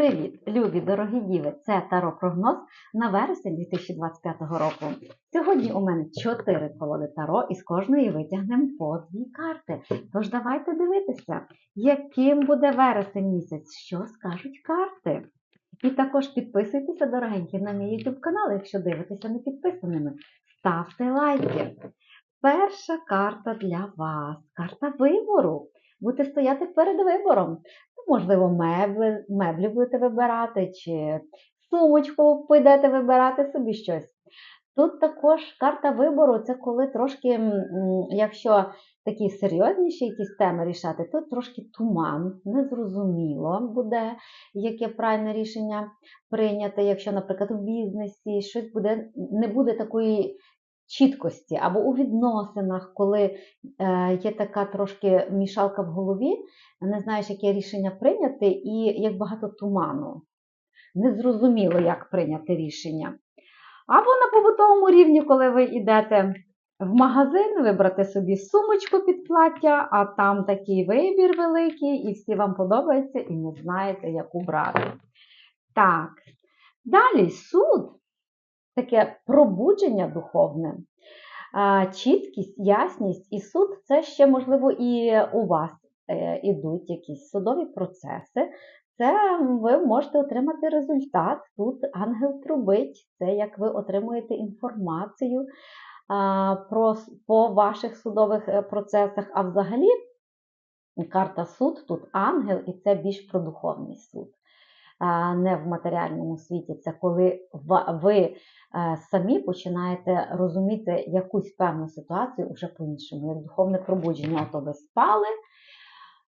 Привіт, любі дорогі діви! Це Таро прогноз на вересень 2025 року. Сьогодні у мене 4 колоди Таро, і з кожної витягнемо по дві карти. Тож давайте дивитися, яким буде вересень місяць, що скажуть карти. І також підписуйтеся, дорогенькі, на мій YouTube канал, якщо дивитеся не підписаними. Ставте лайки. Перша карта для вас карта вибору. Будете стояти перед вибором. Можливо, меблі, меблі будете вибирати, чи сумочку підете вибирати собі щось. Тут також карта вибору це коли трошки, якщо такі серйозніші якісь теми рішати, то трошки туман, незрозуміло буде, яке правильне рішення прийняти, якщо, наприклад, у бізнесі щось буде, не буде такої чіткості, або у відносинах, коли е, є така трошки мішалка в голові, не знаєш, яке рішення прийняти, і як багато туману. Незрозуміло, як прийняти рішення. Або на побутовому рівні, коли ви йдете в магазин, вибрати собі сумочку під плаття, а там такий вибір великий, і всі вам подобається, і не знаєте, яку брати. Так, далі суд таке пробудження духовне, чіткість, ясність і суд це ще, можливо, і у вас е, ідуть якісь судові процеси. Це ви можете отримати результат. Тут ангел трубить, це як ви отримуєте інформацію про, по ваших судових е, процесах. А взагалі, карта суд тут ангел, і це більш про духовний суд не в матеріальному світі. Це коли ви е, самі починаєте розуміти якусь певну ситуацію вже по-іншому, як духовне пробудження, то ви спали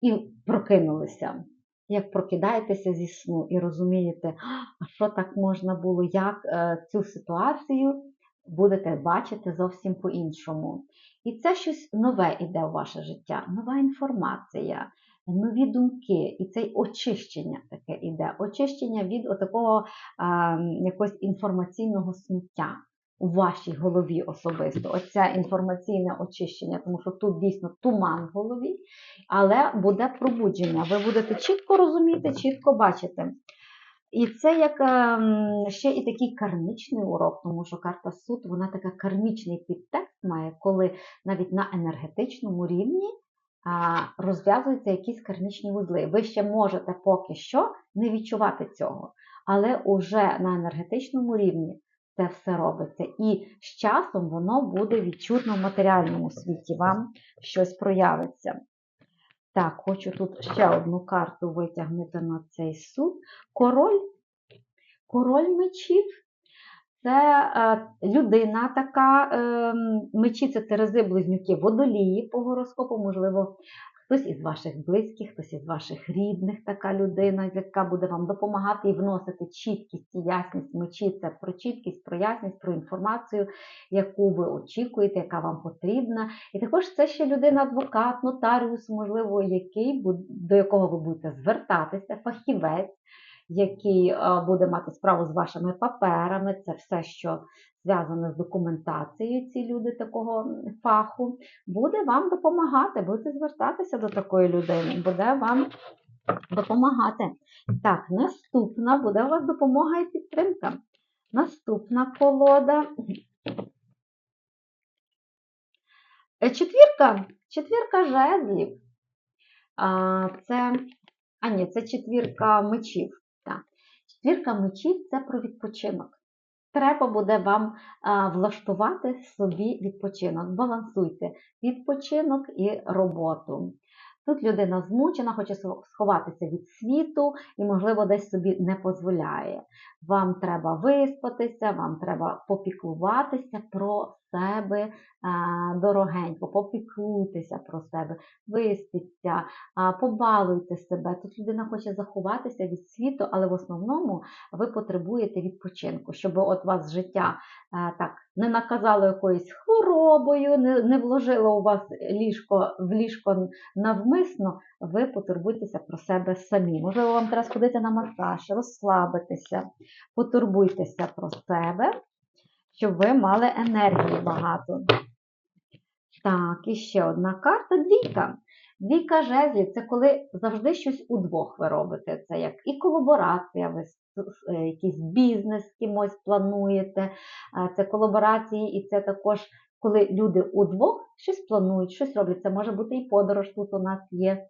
і прокинулися. Як прокидаєтеся зі сну і розумієте, а що так можна було, як е, цю ситуацію будете бачити зовсім по-іншому. І це щось нове йде у ваше життя, нова інформація, нові думки, і це очищення таке іде. Очищення від отакого а, якогось інформаційного сміття у вашій голові особисто. Оце інформаційне очищення, тому що тут дійсно туман в голові, але буде пробудження. Ви будете чітко розуміти, чітко бачити. І це як ем, ще і такий кармічний урок, тому що карта суд, вона така кармічний підтекст має, коли навіть на енергетичному рівні розв'язуються якісь кармічні вузли. Ви ще можете поки що не відчувати цього, але уже на енергетичному рівні це все робиться. І з часом воно буде відчутно в матеріальному світі, вам щось проявиться. Так, хочу тут ще одну карту витягнути на цей суд. Король, король мечів це е, людина така, е, мечі це терези близнюки водолії по гороскопу, можливо, хтось із ваших близьких, хтось із ваших рідних, така людина, яка буде вам допомагати і вносити чіткість і ясність мечі. Це про чіткість, про ясність, про інформацію, яку ви очікуєте, яка вам потрібна. І також це ще людина-адвокат, нотаріус, можливо, який, до якого ви будете звертатися, фахівець який е, буде мати справу з вашими паперами, це все, що зв'язане з документацією, ці люди такого фаху, буде вам допомагати, будете звертатися до такої людини, буде вам допомагати. Так, наступна буде у вас допомога і підтримка. Наступна колода. Е, четвірка, четвірка жезлів. Це, а ні, це четвірка мечів. Четвірка мечів це про відпочинок. Треба буде вам влаштувати собі відпочинок. Балансуйте відпочинок і роботу. Тут людина змучена, хоче сховатися від світу і, можливо, десь собі не дозволяє. Вам треба виспатися, вам треба попіклуватися про себе дорогенько, попіклуйтеся про себе, виспіться, побалуйте себе. Тут людина хоче заховатися від світу, але в основному ви потребуєте відпочинку, щоб от вас життя так не наказало якоюсь хворобою, не не вложило у вас ліжко в ліжко навмисно, ви потурбуйтеся про себе самі. Можливо, вам треба сходити на масаж, розслабитися, потурбуйтеся про себе щоб ви мали енергії багато. Так, і ще одна карта двійка. Двійка жезлів це коли завжди щось удвох ви робите. Це як і колаборація, ви е, якийсь бізнес з кимось плануєте, це колаборації, і це також коли люди удвох щось планують, щось роблять. Це може бути і подорож. Тут у нас є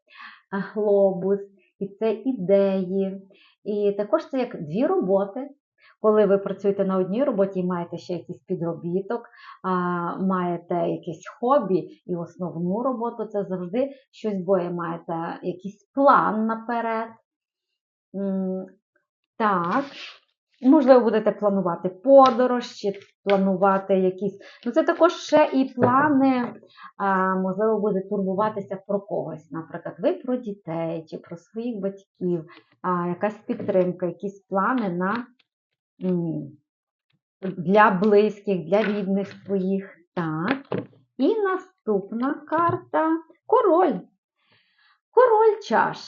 глобус, і це ідеї. І також це як дві роботи. Коли ви працюєте на одній роботі і маєте ще якийсь підробіток, маєте якесь хобі і основну роботу, це завжди щось двоє маєте, якийсь план наперед. Так. Можливо, будете планувати подорож чи планувати якісь. Ну, це також ще і плани, а, можливо, буде турбуватися про когось. Наприклад, ви про дітей чи про своїх батьків, а, якась підтримка, якісь плани на, для близьких, для рідних своїх. Так. І наступна карта король. Король чаш.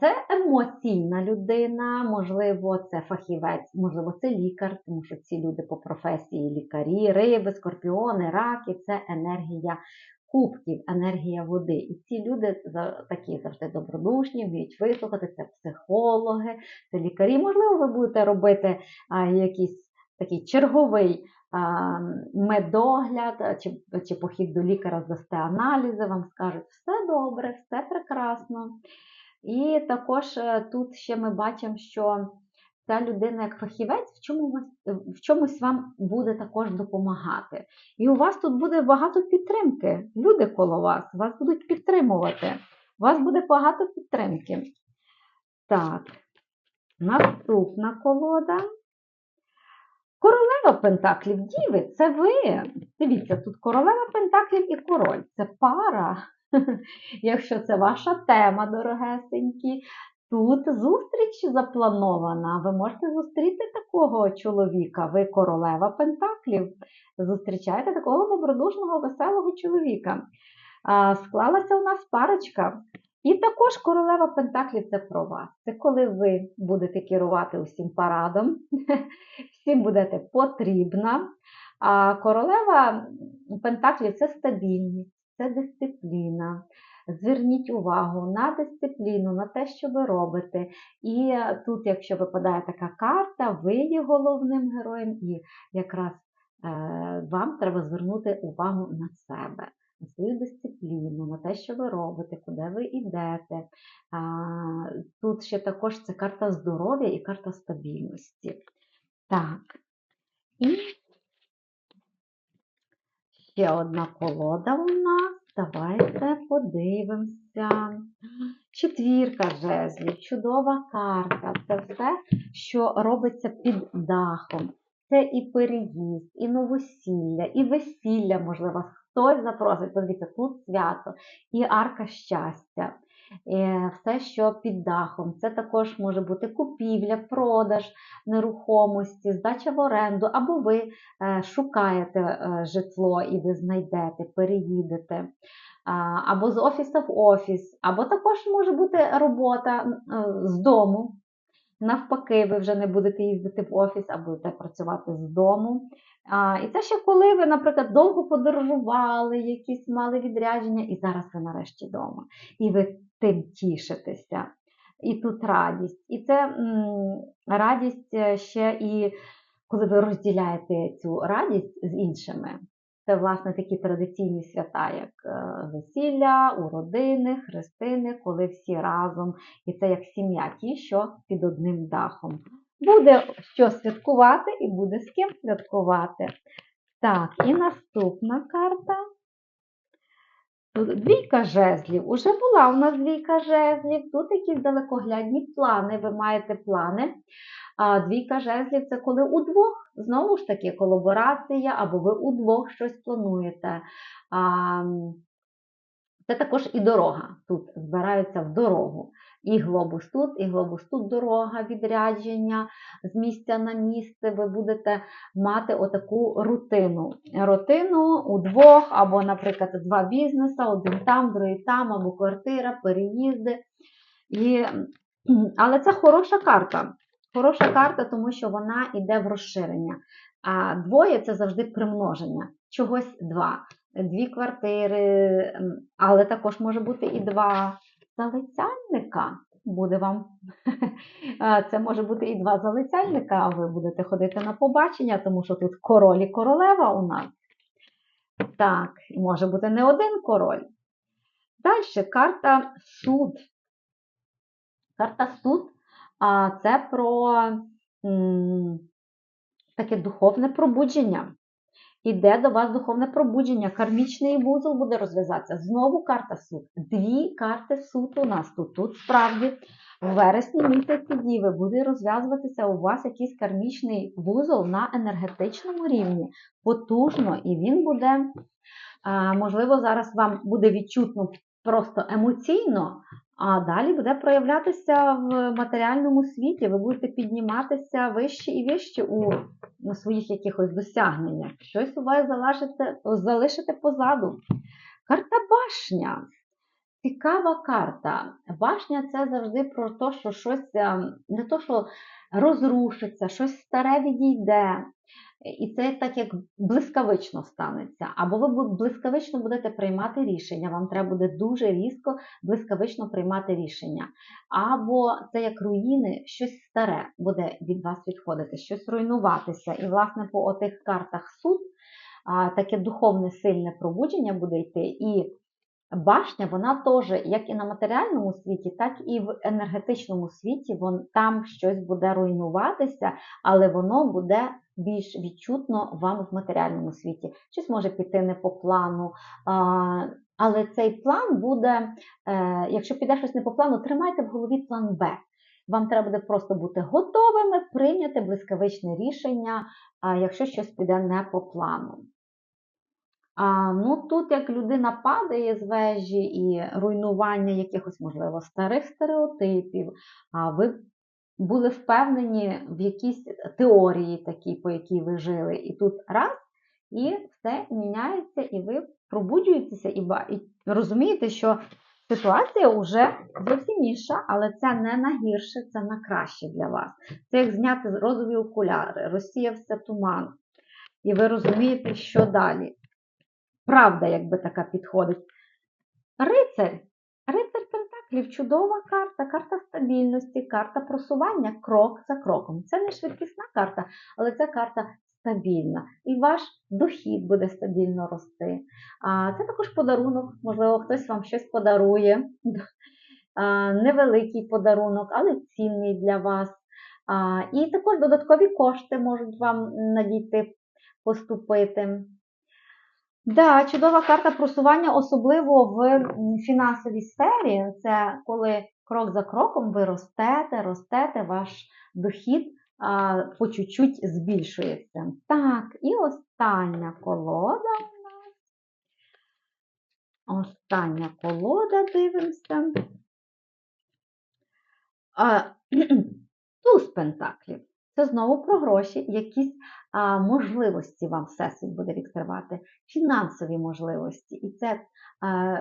Це емоційна людина, можливо, це фахівець, можливо, це лікар, тому що ці люди по професії лікарі, риби, скорпіони, раки це енергія кубків, енергія води. І ці люди такі завжди добродушні, вміють вислухати, це психологи, це лікарі. Можливо, ви будете робити якийсь такий черговий медогляд чи, чи похід до лікаря здасте аналізи, вам скажуть, все добре, все прекрасно. І також е, тут ще ми бачимо, що ця людина як фахівець в, чому в чомусь вам буде також допомагати. І у вас тут буде багато підтримки. Люди коло вас вас будуть підтримувати. У вас буде багато підтримки. Так, наступна колода. Королева Пентаклів, діви, це ви. Дивіться, тут королева Пентаклів і король. Це пара. Якщо це ваша тема, дорогесенькі, тут зустріч запланована. Ви можете зустріти такого чоловіка. Ви королева Пентаклів. Зустрічаєте такого добродушного, веселого чоловіка. Склалася у нас парочка. І також королева Пентаклів це про вас. Це коли ви будете керувати усім парадом, всім будете потрібна. А королева Пентаклів це стабільність, це дисципліна. Зверніть увагу на дисципліну, на те, що ви робите. І тут, якщо випадає така карта, ви є головним героєм, і якраз е, вам треба звернути увагу на себе на свою дисципліну, на те, що ви робите, куди ви йдете. Тут ще також це карта здоров'я і карта стабільності. Так. І ще одна колода у нас. Давайте подивимося. Четвірка жезлів, чудова карта. Це все, що робиться під дахом. Це і переїзд, і новосілля, і весілля, можливо, хтось запросить. Подивіться, тут свято, і арка щастя. Е, Все, що під дахом. Це також може бути купівля, продаж нерухомості, здача в оренду, або ви е, шукаєте е, житло і ви знайдете, переїдете. Або з офісу в офіс, або також може бути робота з дому. Навпаки, ви вже не будете їздити в офіс, а будете працювати з дому. А, І це ще коли ви, наприклад, довго подорожували, якісь мали відрядження, і зараз ви нарешті вдома. І ви тим тішитеся. І тут радість. І це м, радість е, ще і коли ви розділяєте цю радість з іншими. Це, власне, такі традиційні свята, як е, весілля, у родини, хрестини, коли всі разом. І це як сім'я, ті, що під одним дахом. Буде що святкувати і буде з ким святкувати. Так, і наступна карта. Двійка жезлів. Уже була у нас двійка жезлів. Тут якісь далекоглядні плани. Ви маєте плани. А двійка жезлів це коли удвох, знову ж таки, колаборація, або ви удвох щось плануєте. А, Це також і дорога. Тут збираються в дорогу. І глобус тут, і глобус тут дорога, відрядження з місця на місце. Ви будете мати отаку рутину. Рутину удвох, або, наприклад, два бізнеси, один там, другий там, або квартира, переїзди. І... Але це хороша карта. Хороша карта, тому що вона йде в розширення. А двоє це завжди примноження. Чогось два. дві квартири, але також може бути і два залицяльника. Буде вам це може бути і два залицяльника, а ви будете ходити на побачення, тому що тут король і королева у нас. Так, може бути не один король. Далі карта суд. Карта суд це про м, таке духовне пробудження. Іде до вас духовне пробудження, кармічний вузол буде розв'язатися. Знову карта суд. Дві карти суд у нас тут. Тут справді в вересні місяці Діви буде розв'язуватися у вас якийсь кармічний вузол на енергетичному рівні, потужно, і він буде, можливо, зараз вам буде відчутно просто емоційно, а далі буде проявлятися в матеріальному світі. Ви будете підніматися вище і вище у на своїх якихось досягненнях. Щось у вас залишите, залишите позаду. Карта башня. Цікава карта. Башня це завжди про те, що щось е, не то, що розрушиться, щось старе відійде. І це так як блискавично станеться. Або ви блискавично будете приймати рішення, вам треба буде дуже різко, блискавично приймати рішення. Або це як руїни, щось старе буде від вас відходити, щось руйнуватися. І, власне, по отих картах суд таке духовне сильне пробудження буде йти. І башня, вона теж, як і на матеріальному світі, так і в енергетичному світі, вон, там щось буде руйнуватися, але воно буде більш відчутно вам в матеріальному світі. Щось може піти не по плану. Але цей план буде, е, якщо піде щось не по плану, тримайте в голові план Б. Вам треба буде просто бути готовими прийняти блискавичне рішення, якщо щось піде не по плану. А, ну, тут як людина падає з вежі і руйнування якихось, можливо, старих стереотипів, а ви були впевнені в якійсь теорії такій, по якій ви жили. І тут раз, і все міняється, і ви пробуджуєтеся і, і розумієте, що ситуація вже зовсім інша, але це не на гірше, це на краще для вас. Це як зняти розові окуляри, розсіявся туман. І ви розумієте, що далі. Правда, якби така підходить. Рицарь. Рицарь Пентаклів чудова карта, карта стабільності, карта просування крок за кроком. Це не швидкісна карта, але це карта стабільна. І ваш дохід буде стабільно рости. Це також подарунок, можливо, хтось вам щось подарує. Невеликий подарунок, але цінний для вас. І також додаткові кошти можуть вам надійти поступити. Да, чудова карта просування, особливо в фінансовій сфері. Це коли крок за кроком ви ростете, ростете, ваш дохід а, по чуть-чуть збільшується. Так, і остання колода у нас. Остання колода дивимося. А, туз пентаклів. Це знову про гроші, якісь а, можливості вам всесвіт буде відкривати, фінансові можливості. І це а,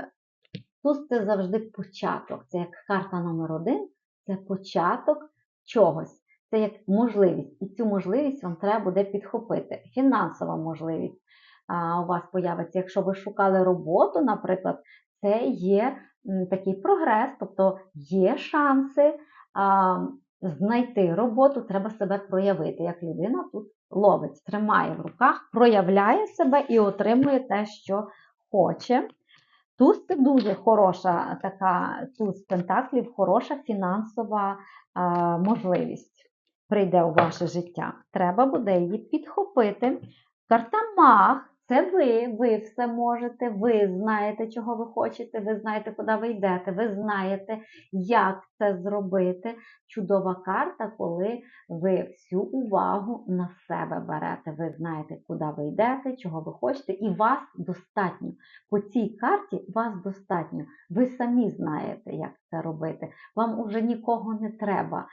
туз це завжди початок. Це як карта номер один, це початок чогось. Це як можливість. І цю можливість вам треба буде підхопити. Фінансова можливість а, у вас появиться. Якщо ви шукали роботу, наприклад, це є м, такий прогрес, тобто є шанси. А, знайти роботу, треба себе проявити. Як людина тут ловить, тримає в руках, проявляє себе і отримує те, що хоче. Туз це дуже хороша така туз пентаклів, хороша фінансова а, можливість прийде у ваше життя. Треба буде її підхопити. Карта маг це ви, ви все можете, ви знаєте, чого ви хочете, ви знаєте, куди ви йдете, ви знаєте, як це зробити. Чудова карта, коли ви всю увагу на себе берете. Ви знаєте, куди ви йдете, чого ви хочете, і вас достатньо. По цій карті вас достатньо. Ви самі знаєте, як це робити. Вам уже нікого не треба.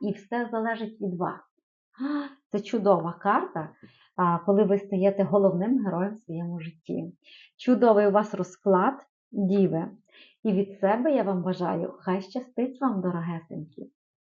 І все залежить від вас. Це чудова карта, коли ви стаєте головним героєм в своєму житті. Чудовий у вас розклад, діви. І від себе я вам бажаю, хай щастить вам, дорогесенькі.